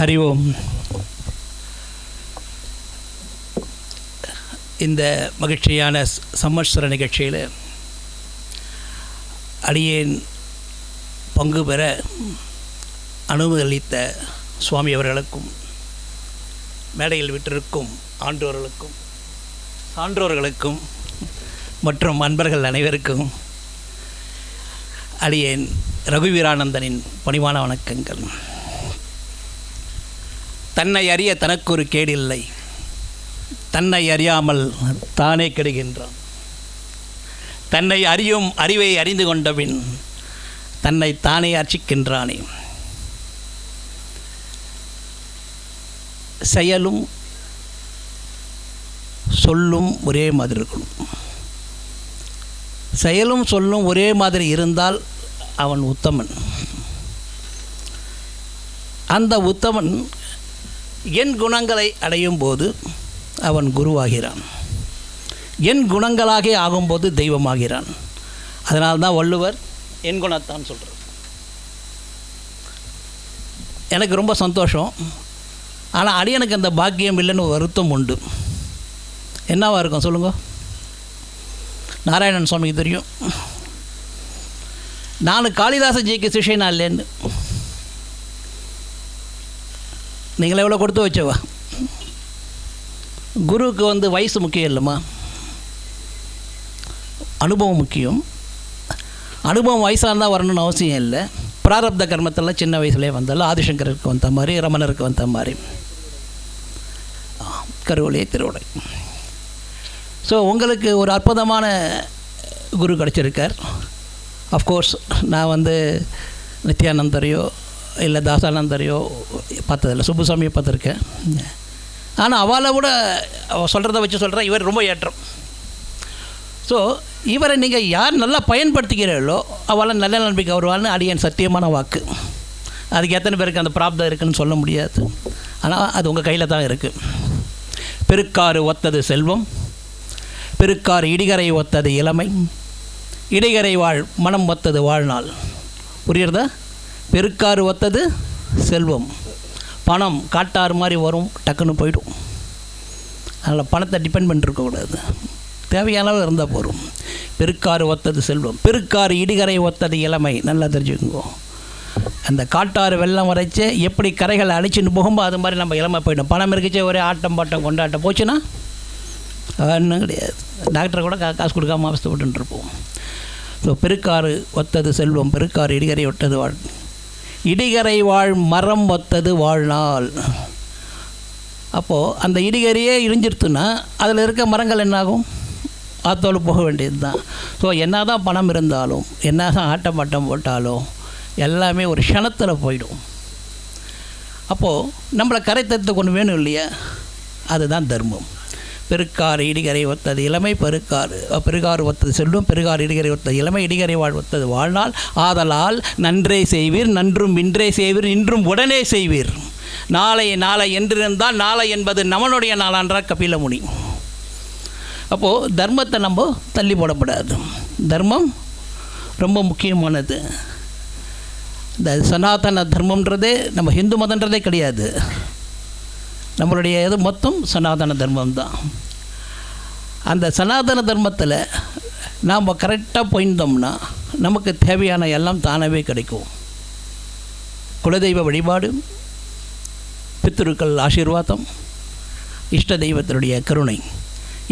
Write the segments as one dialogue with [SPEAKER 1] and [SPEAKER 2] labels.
[SPEAKER 1] ஹரி ஓம் இந்த மகிழ்ச்சியான சம்மத்சர நிகழ்ச்சியில் அடியேன் பங்கு பெற அனுமதி சுவாமி அவர்களுக்கும் மேடையில் விட்டிருக்கும் ஆன்றோர்களுக்கும் சான்றோர்களுக்கும் மற்றும் அன்பர்கள் அனைவருக்கும் அடியேன் ரகுவீரானந்தனின் பணிவான வணக்கங்கள். தன்னை அறிய தனக்கு ஒரு கேடில்லை. தன்னை அறியாமல் தானே கெடுகின்றான். தன்னை அறியும் அறிவை அறிந்து கொண்டபின் தன்னை தானே அர்ச்சிக்கின்றானே. செயலும் சொல்லும் ஒரே மாதிரி இருக்கணும் செயலும் சொல்லும் ஒரே மாதிரி இருந்தால் அவன் உத்தமன். அந்த உத்தமன் என் குணங்களை அடையும் போது அவன் குருவாகிறான். என் குணங்களாக ஆகும்போது தெய்வமாகிறான். அதனால்தான் வள்ளுவர் என் குணத்தான் சொல்கிறார் எனக்கு ரொம்ப சந்தோஷம். ஆனால் அடியனுக்கு அந்த பாக்கியம் இல்லைன்னு ஒரு வருத்தம் உண்டு. என்னவாக இருக்கும் சொல்லுங்க? நாராயணன் சுவாமிக்கு தெரியும். நான் காளிதாச ஜிக்கு சிஷியனா இல்லைன்னு. நீங்களே எவ்வளோ கொடுத்து வச்சவா? குருவுக்கு வந்து வயசு முக்கியம் இல்லைம்மா. அனுபவம் முக்கியம். அனுபவம் வயசாக இருந்தால் வரணும்னு அவசியம் இல்லை. பிராரப்த கர்மத்தெல்லாம் சின்ன வயசுலேயே வந்தாலும் ஆதிசங்கருக்கு வந்த மாதிரி ரமணருக்கு வந்த மாதிரி. ஆ, கருவளைய திருவுடை. ஸோ உங்களுக்கு ஒரு அற்புதமான குரு கிடச்சிருக்கார். அஃப்கோர்ஸ் நான் வந்து நித்யானந்தரையோ இல்லை தாசானந்தரையோ பார்த்ததில்ல. சுப்புசாமியை பார்த்துருக்கேன். ஆனால் அவளை விட அவள் சொல்கிறத வச்சு சொல்கிறேன் இவர் ரொம்ப ஏற்றம். ஸோ இவரை நீங்கள் யார் நல்லா பயன்படுத்திக்கிறீர்களோ அவளை நல்ல நம்பிக்கை வருவாள்னு அடியன் சத்தியமான வாக்கு. அதுக்கு எத்தனை பேருக்கு அந்த பிராப்தம் இருக்குதுன்னு சொல்ல முடியாது. ஆனால் அது உங்கள் கையில் தான் இருக்குது பெருக்காறு ஒத்தது செல்வம் பெருக்காறு இடிகரை ஒத்தது இளமை இடிகரை வாழ் மனம் ஒத்தது வாழ்நாள். புரியுறதா பெருக்காறு ஒத்தது செல்வம். பணம் காட்டாறு மாதிரி வரும் டக்குன்னு போயிடும். அதனால் பணத்தை டிபெண்ட் பண்ணிருக்கக்கூடாது தேவையான அளவு இருந்தால் போதும். பெருக்காறு ஒத்தது செல்வம். பெருக்காறு இடிகரை ஒத்தது இளமை. நல்லா தெரிஞ்சுக்கோங்க. அந்த காட்டாறு வெள்ளம் வரைச்சு எப்படி கரைகளை அழிச்சுன்னு போகும்போது அது மாதிரி நம்ம இளமை போயிடும். பணம் இருக்கிச்சே ஒரே ஆட்டம் பாட்டம் கொண்டாட்டம் போச்சுன்னா ஒன்றும் கிடையாது. டாக்டரை கூட கா காசு கொடுக்காம அவஸ்தைப்பட்டு இருப்போம். ஸோ பெருக்காறு ஒத்தது செல்வம். பெருக்காறு இடிகரை ஒட்டது வாழ் இடிகரை வாழ் மரம் ஒத்தது வாழ்நாள். அப்போது அந்த இடிகரையே இடிஞ்சிருத்துன்னா அதில் இருக்க மரங்கள் என்னாகும்? ஆத்தோடு போக வேண்டியது தான் ஸோ என்ன தான் பணம் இருந்தாலும் என்ன தான் ஆட்டம் பாட்டம் போட்டாலும் எல்லாமே ஒரு க்ஷணத்தில் போயிடும். அப்போது நம்மளை கரை தத்து கொண்டு வேணும் இல்லையா? அதுதான் தர்மம். பெருக்கார் இடிகரை ஒத்தது இளமை பெருக்கார் பெருகார் ஒத்தது செல்லும் பெருகார் இடிகரை ஒத்தது இளமை இடிகரை வாழ் ஒத்தது. வாழ்நாள் ஆதலால் நன்றே செய்வீர் நன்றும் இன்றே செய்வீர் இன்றும் உடனே செய்வீர். நாளை நாளை என்றிருந்தால் நாளை என்பது நமனுடைய நாளான்றார் கபிலமுனி. அப்போது தர்மத்தை நம்ம தள்ளி போடக்கூடாது தர்மம் ரொம்ப முக்கியமானது. இந்த சனாதன தர்மம்ன்றதே நம்ம ஹிந்து மதன்றதே கிடையாது. நம்மளுடைய இது மொத்தம் சனாதன தர்மம் தான். அந்த சனாதன தர்மத்தில் நாம் கரெக்டாக போயிருந்தோம்னா நமக்கு தேவையான எல்லாம் தானாகவே கிடைக்கும். குலதெய்வ வழிபாடு பித்திருக்கள் ஆசீர்வாதம் இஷ்ட தெய்வத்தினுடைய கருணை.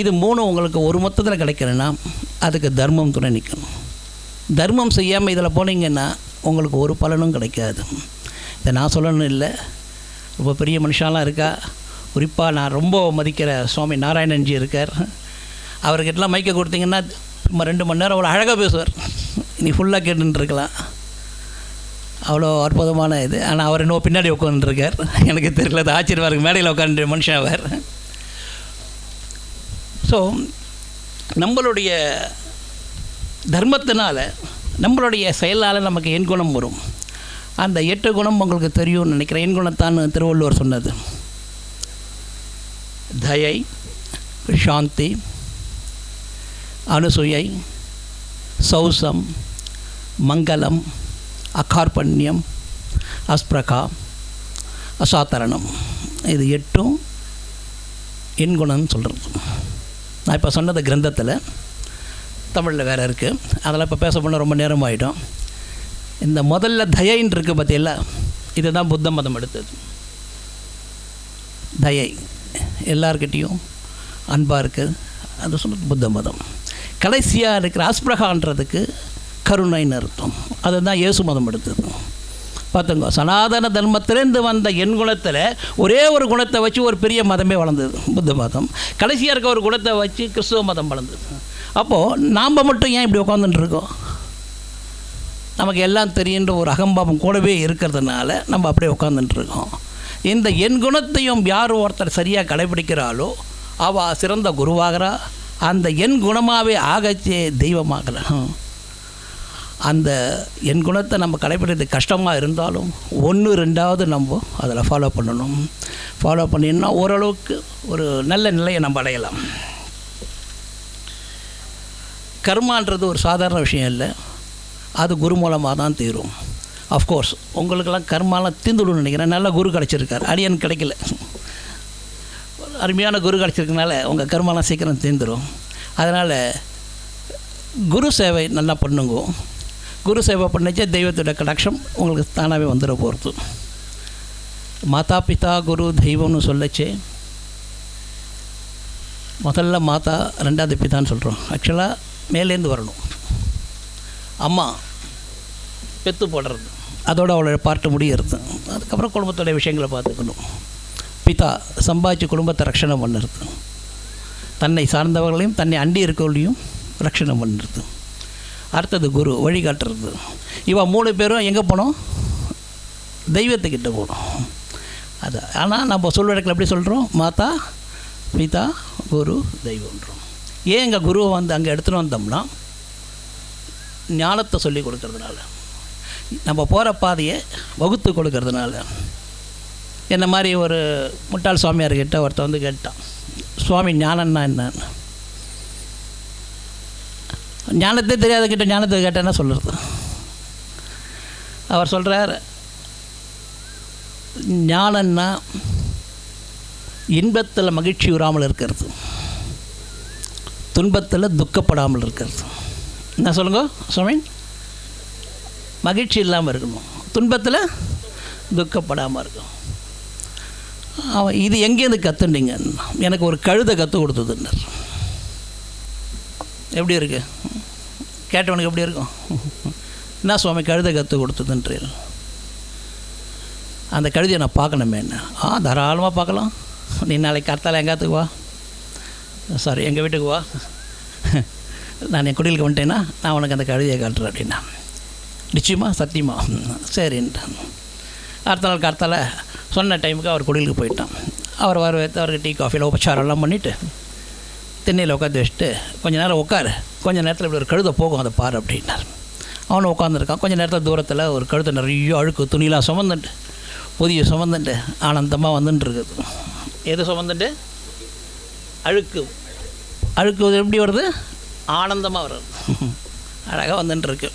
[SPEAKER 1] இது மூணு உங்களுக்கு ஒரு மொத்தத்தில் கிடைக்கிறேன்னா அதுக்கு தர்மம் துணை நிற்கணும் தர்மம் செய்யாமல் இதில் போனீங்கன்னா உங்களுக்கு ஒரு பலனும் கிடைக்காது. இதை நான் சொல்லணும் இல்லை. ரொம்ப பெரிய மனுஷாலாம் இருக்கா? குறிப்பாக நான் ரொம்ப மதிக்கிற சுவாமி நாராயணன்ஜி இருக்கார். அவர்கிட்டலாம் மைக்கை கொடுத்தீங்கன்னா நம்ம ரெண்டு மணி நேரம் அவ்வளோ அழகாக பேசுவார். நீ ஃபுல்லாக கேட்டுன்னு இருக்கலாம் அவ்வளோ அற்புதமான இது. ஆனால் அவர் இன்னும் பின்னாடி உட்காந்துருக்கார் எனக்கு தெரியல அது ஆச்சரியமாக இருக்குது மேடையில் உட்காந்து மனுஷன் அவர். ஸோ நம்மளுடைய தர்மத்தினால் நம்மளுடைய செயலால் நமக்கு எண் குணம் வரும். அந்த எட்டு குணம் உங்களுக்கு தெரியும்னு நினைக்கிறேன். எண் குணத்தான் திருவள்ளுவர் சொன்னது. தயை சாந்தி அனுசுயை சௌசம் மங்களம் அகார்பண்யம் அஸ்பிரகா அசாதாரணம். இது எட்டும் எண்குணம்னு சொல்கிறது நான் இப்போ சொன்னது கிரந்தத்தில். தமிழில் வேறு இருக்குது அதெல்லாம் இப்போ பேச போனால் ரொம்ப நேரம் ஆகிடும் இந்த முதல்ல தயைன்னு இருக்குது பார்த்தீங்களா இதுதான் புத்த மதம் எடுத்தது. தயை. எல்லார்கிட்டேயும் அன்பாக இருக்குது அது சொல்கிறது புத்த மதம். கடைசியாக இருக்கிற அஸ்பிரகான்றதுக்கு கருணைன்னு அர்த்தம் அதுதான் இயேசு மதம் எடுத்தது. பார்த்துங்க சனாதன தர்மத்திலேருந்து வந்த என் குணத்தில் ஒரே ஒரு குணத்தை வச்சு ஒரு பெரிய மதமே வளர்ந்தது புத்த மதம். கடைசியாக இருக்க ஒரு குணத்தை வச்சு கிறிஸ்துவ மதம் வளர்ந்தது. அப்போது நாம் மட்டும் ஏன் இப்படி உட்காந்துட்டு இருக்கோம்? நமக்கு எல்லாம் தெரியுன்ற ஒரு அகம்பாவம் கூடவே இருக்கிறதுனால நம்ம அப்படியே உட்காந்துட்டுருக்கோம் இந்த என் குணத்தையும் யார் ஒருத்தர் சரியாக கடைபிடிக்கிறாளோ அவள் சிறந்த குருவாகிறா. அந்த என் குணமாகவே ஆகச்சே தெய்வமாகிறான் அந்த என் குணத்தை நம்ம கடைபிடிக்கிறது கஷ்டமாக இருந்தாலும் ஒன்று ரெண்டாவது நம்ம அதில் ஃபாலோ பண்ணணும். ஃபாலோ பண்ணினா ஓரளவுக்கு ஒரு நல்ல நிலையை நம்ம அடையலாம். கர்மான்றது ஒரு சாதாரண விஷயம் இல்லை. அது குரு மூலமாக தான் தீரும். அஃப்கோர்ஸ் உங்களுக்கெல்லாம் கர்மாலாம் தீர்ந்துடும் நினைக்கிறேன். நல்ல குரு கிடச்சிருக்கார். அடியன் கிடைக்கல. அருமையான குரு கிடச்சிருக்கனால உங்கள் கர்மாலாம் சீக்கிரம் தீர்ந்துடும் அதனால் குரு சேவை நல்லா பண்ணுங்க. குரு சேவை பண்ணிச்சே தெய்வத்தோட கடாட்சம் உங்களுக்கு தானாகவே வந்துட போகிறது மாதா பிதா குரு தெய்வம்னு சொல்லச்சே. முதல்ல மாதா ரெண்டாவது பிதான்னு சொல்கிறோம் ஆக்சுவலாக மேலேருந்து வரணும். அம்மா பெத்து போடுறது. அதோட அவளோட பாட்டு முடிகிறது அதுக்கப்புறம் குடும்பத்தோட விஷயங்களை பார்த்துக்கணும். பிதா சம்பாதிச்சு குடும்பத்தை ரட்சணம் பண்ணுறது. தன்னை சார்ந்தவர்களையும் தன்னை அண்டி இருக்கவர்களையும் ரட்சணம் பண்ணுறது. அடுத்தது குரு வழிகாட்டுறது இவன் மூணு பேரும் எங்கே போனோம்? தெய்வத்துக்கிட்ட போகணும் அது ஆனால் நம்ம சொல்வழக்கில் எப்படி சொல்கிறோம் மாதா பிதா குரு தெய்வம்ன்றோம். ஏன் எங்கள் குருவை வந்து அங்கே எடுத்துகிட்டு வந்தோம்னா ஞானத்தை சொல்லி கொடுக்கறதுனால. நம்ம போகிற பாதையை வகுத்து கொடுக்கறதுனால. என்ன மாதிரி ஒரு முட்டாள் சுவாமியார்கிட்ட ஒருத்தன் வந்து கேட்டான் சுவாமி ஞானம்னா என்னன்னு? ஞானத்தை தெரியாதக்கிட்ட ஞானத்தை கேட்டேன்னா சொல்கிறது அவர் சொல்கிறார் ஞானம்னா இன்பத்தில் மகிழ்ச்சி உறாமல் இருக்கிறது. துன்பத்தில் துக்கப்படாமல் இருக்கிறது. என்ன சொல்லுங்க சுவாமி? மகிழ்ச்சி இல்லாமல் இருக்கணும். துன்பத்தில் துக்கப்படாமல் இருக்கணும். அவன் இது எங்கேருந்து கற்றுனீங்க எனக்கு ஒரு கழுதை கற்றுக் கொடுத்ததுன்னர். எப்படி இருக்கு? கேட்டவனுக்கு எப்படி இருக்கும்? என்ன சுவாமி கழுதை கற்றுக் கொடுத்ததுன்றீர் அந்த கழுதையை நான் பார்க்கணுமே என்ன? ஆ தாராளமாக பார்க்கலாம். நீ நாளைக்கு கர்த்தால எங்காத்துக்கு வா? சாரி எங்கள் வீட்டுக்கு வா? நான் என் குடியிலுக்கு வந்துட்டேன்னா நான் உனக்கு அந்த கழுதையை காட்டுறேன் அப்படின்னா. நிச்சயமாக சத்தியமா. சரின்ட்டான் அடுத்த நாள் கர்த்தால சொன்ன டைமுக்கு அவர் குடிலுக்கு போயிட்டான். அவர் வர வைத்து அவருக்கு டீ காஃபியில் உபச்சாரம்லாம் பண்ணிவிட்டு திண்ணையில் உட்காந்து வச்சுட்டு கொஞ்சம் நேரம் உட்காரு. கொஞ்சம் நேரத்தில் இப்படி ஒரு கழுதை போகும் அதை பாரு அப்படின்னார். அவனும் உட்காந்துருக்கான் கொஞ்ச நேரத்தில் தூரத்தில் ஒரு கழுத்தை நிறைய அழுக்கு துணியெலாம் சுமந்துட்டு புதிய சுமந்துட்டு ஆனந்தமாக வந்துட்டுருக்குது எது சுமந்துட்டு அழுக்கு. அழுக்கு எப்படி வருது? ஆனந்தமாக வருது. அழகாக வந்துட்டுருக்கு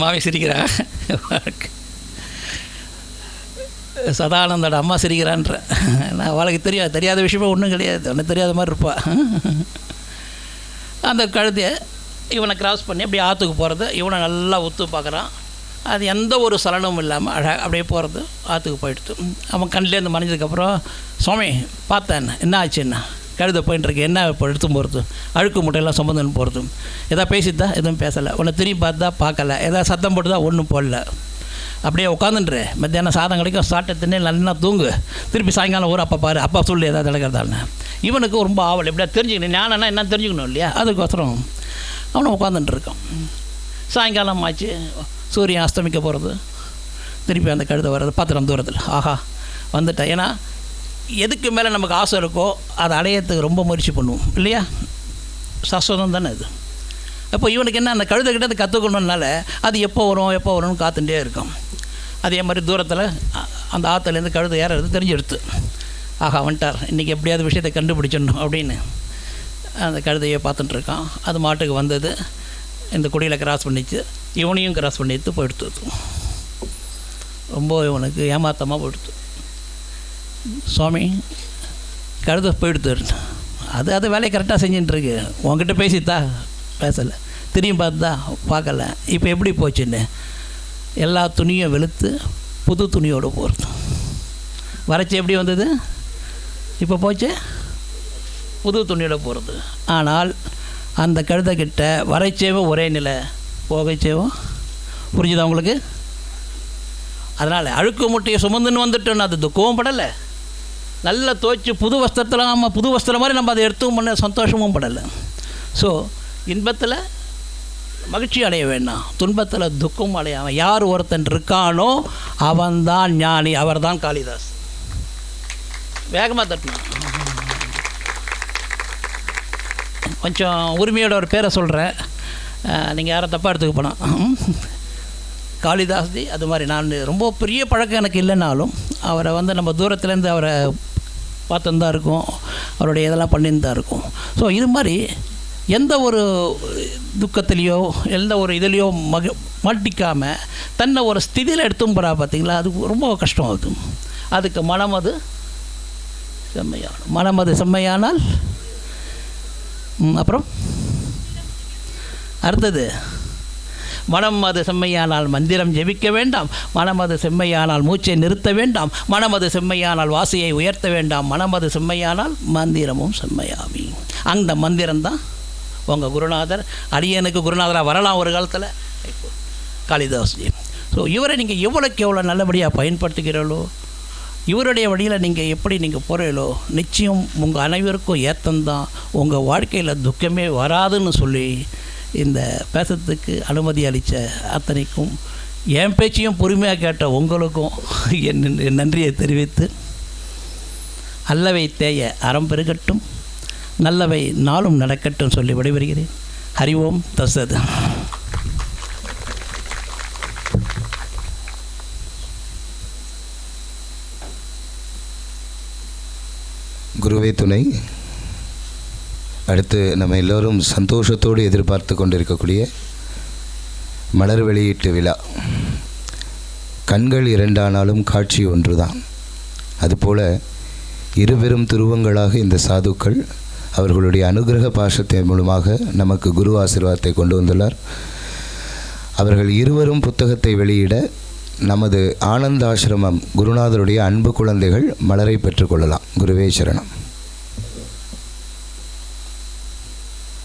[SPEAKER 1] மாமி சிரிக்கிறா. சதானந்தோட அம்மா சிரிக்கிறான்ற. நான் அவளுக்கு தெரியாது தெரியாத விஷயமே ஒன்றும் கிடையாது. ஒன்றும் தெரியாத மாதிரி இருப்பா. அந்த கழுதையை இவனை கிராஸ் பண்ணி அப்படியே ஆற்றுக்கு போகிறது இவனை நல்லா ஒத்து பார்க்குறான். அது எந்த ஒரு சலனமும் இல்லாமல் அழகாக அப்படியே போகிறது ஆற்றுக்கு போயிடுது. அவன் கண்ணிலேருந்து மறைஞ்சதுக்கப்புறம் சுவாமி பார்த்தேன். என்ன ஆச்சுன்னா? கழுதை போயிட்டுருக்கு என்ன இப்போ எடுத்தும் போகிறது அழுக்கு முட்டையெல்லாம் சுமந்துன்னு போகிறது எதாவது பேசித்தா? எதுவும் பேசலை. உன்னை திரும்பி பார்த்தா பார்க்கல. எதாவது சத்தம் போட்டுதா? ஒன்றும் போடல. அப்படியே உட்காந்துன்ற மத்தியானம் சாதம் கிடைக்கும். சாப்பிட்ட தின்னே நல்லா தூங்கு. திருப்பி சாயங்காலம் ஒரு அப்பா பாரு. அப்பா சொல்லு ஏதாவது நடக்கிறதான்னு. இவனுக்கு ரொம்ப ஆவல். எப்படியா தெரிஞ்சுக்கணும். ஞானம்னா என்ன தெரிஞ்சுக்கணும் இல்லையா? அதுக்கோசரம் அவனை உட்காந்துட்டு இருக்கான். சாயங்காலம் ஆச்சு. சூரியன் அஸ்தமிக்க போகிறது திருப்பி அந்த கழுதை வர்றது. பத்திரம் தூரத்தில். ஆஹா. வந்துட்டேன். ஏன்னா எதுக்கு மேலே நமக்கு ஆசை இருக்கோ அதை அடையிறதுக்கு ரொம்ப முயற்சி பண்ணுவோம். இல்லையா? சஸ்வதம் தானே அது. அப்போ இவனுக்கு என்ன அந்த கழுதை அது கற்றுக்கணுன்னால அது எப்போ வரும் எப்போ வரும்னு காத்துட்டே இருக்கும் அதே மாதிரி தூரத்தில் அந்த ஆற்றுலேருந்து கழுதை ஏறது தெரிஞ்செடுத்து. ஆஹா வந்துட்டார். இன்றைக்கி எப்படியாவது விஷயத்தை கண்டுபிடிச்சிடணும் அப்படின்னு அந்த கழுதையை பார்த்துட்டு இருக்கான். அது மாட்டுக்கு வந்தது. இந்த குடியில் கிராஸ் பண்ணிச்சு. இவனையும் கிராஸ் பண்ணிட்டு போயிடுத்து. ரொம்ப இவனுக்கு ஏமாத்தமாக போயிடுத்து. சுவாமி கழுத போயிடுத்து. அது அது வேலையை கரெக்டாக செஞ்சுட்டுருக்கு. உங்ககிட்ட பேசித்தா பேசலை. திரும்பி பார்த்தா பார்க்கல. இப்போ எப்படி போச்சுன்னு? எல்லா துணியும் வெளுத்து புது துணியோடு போகிறது வறட்சி எப்படி வந்தது? இப்போ போச்சு? புது துணியோட போகிறது ஆனால் அந்த கழுதைக்கிட்ட வரைச்சேவும் ஒரே நிலை. போகைச்சேவும் புரிஞ்சுதா உங்களுக்கு? அதனால் அழுக்கு முட்டையை சுமந்துன்னு வந்துட்டோன்னு அது துக்கமும் படலை. நல்லா துவைச்சி புது வஸ்திரத்தில் நம்ம புது வஸ்திரம் மாதிரி நம்ம அதை எடுத்தும் பண்ண சந்தோஷமும் படலை. ஸோ இன்பத்தில் மகிழ்ச்சி அடைய வேண்டாம். துன்பத்தில் துக்கம் அடையாமல் யார் ஒருத்தன் இருக்கானோ அவன்தான் ஞானி அவர்தான் காளிதாஸ். வேகமாக தட்டணும். கொஞ்சம் உரிமையோட ஒரு பேரை சொல்கிறேன் நீங்கள் யாரும் தப்பாக எடுத்துக்க போனால் காளிதாஸ்தி அது மாதிரி நான் ரொம்ப பெரிய பழக்கம் எனக்கு இல்லைனாலும் அவரை வந்து நம்ம தூரத்துலேருந்து அவரை பார்த்துன்னு தான் இருக்கும். அவருடைய இதெல்லாம் பண்ணின்னு தான் இருக்கும். ஸோ இது மாதிரி எந்த ஒரு துக்கத்துலேயோ எந்த ஒரு இதுலேயோ மக மாட்டிக்காமல் தன்னை ஒரு ஸ்திதியில் எடுத்தும் போகிறா பார்த்தீங்களா அது ரொம்ப கஷ்டம் அது. அதுக்கு மனம் அது செம்மையான மனம் அது செம்மையானால் அப்புறம்? அடுத்தது மனம் அது செம்மையானால் மந்திரம் ஜெபிக்க வேண்டாம். மனம் அது செம்மையானால் மூச்சை நிறுத்த வேண்டாம். மனம் அது செம்மையானால் வாசையை உயர்த்த வேண்டாம். மனம் அது செம்மையானால் மந்திரமும் செம்மையாமி. அந்த மந்திரம்தான் உங்கள் குருநாதர் அடியனுக்கு குருநாதராக வரலாம் ஒரு காலத்தில். காளிதாஸ்ஜி ஸோ இவரை நீங்கள் எவ்வளோக்கு எவ்வளோ நல்லபடியாக பயன்படுத்துகிறீர்களோ இவருடைய வழியில் நீங்கள் எப்படி நீங்கள் போகிறீங்களோ நிச்சயம் உங்கள் அனைவருக்கும் ஏத்தம்தான். உங்கள் வாழ்க்கையில் துக்கமே வராதுன்னு சொல்லி இந்த பேசுறதுக்கு அனுமதி அளித்த அத்தனைக்கும் என் பேச்சையும் பொறுமையாக கேட்ட உங்களுக்கும் என் என் நன்றியை தெரிவித்து அல்லவை தேய அறம் பெருகட்டும் நல்லவை நாளும் நடக்கட்டும் சொல்லி விடைபெறுகிறேன். ஹரி ஓம் தசது.
[SPEAKER 2] குருவே துணை. அடுத்து நம்ம எல்லோரும் சந்தோஷத்தோடு எதிர்பார்த்து கொண்டிருக்கக்கூடிய மலர் வெளியீட்டு விழா. கண்கள் இரண்டானாலும் காட்சி ஒன்றுதான். அதுபோல இருபெரும் துருவங்களாக இந்த சாதுக்கள் அவர்களுடைய அனுகிரக பாசத்தின் மூலமாக நமக்கு குரு ஆசீர்வாதத்தை கொண்டு வந்துள்ளார். அவர்கள் இருவரும் புத்தகத்தை வெளியிட நமது ஆனந்த ஆசிரமம் குருநாதருடைய அன்பு குழந்தைகள் மலரை பெற்றுக்கொள்ளலாம் குருவே சரணம்.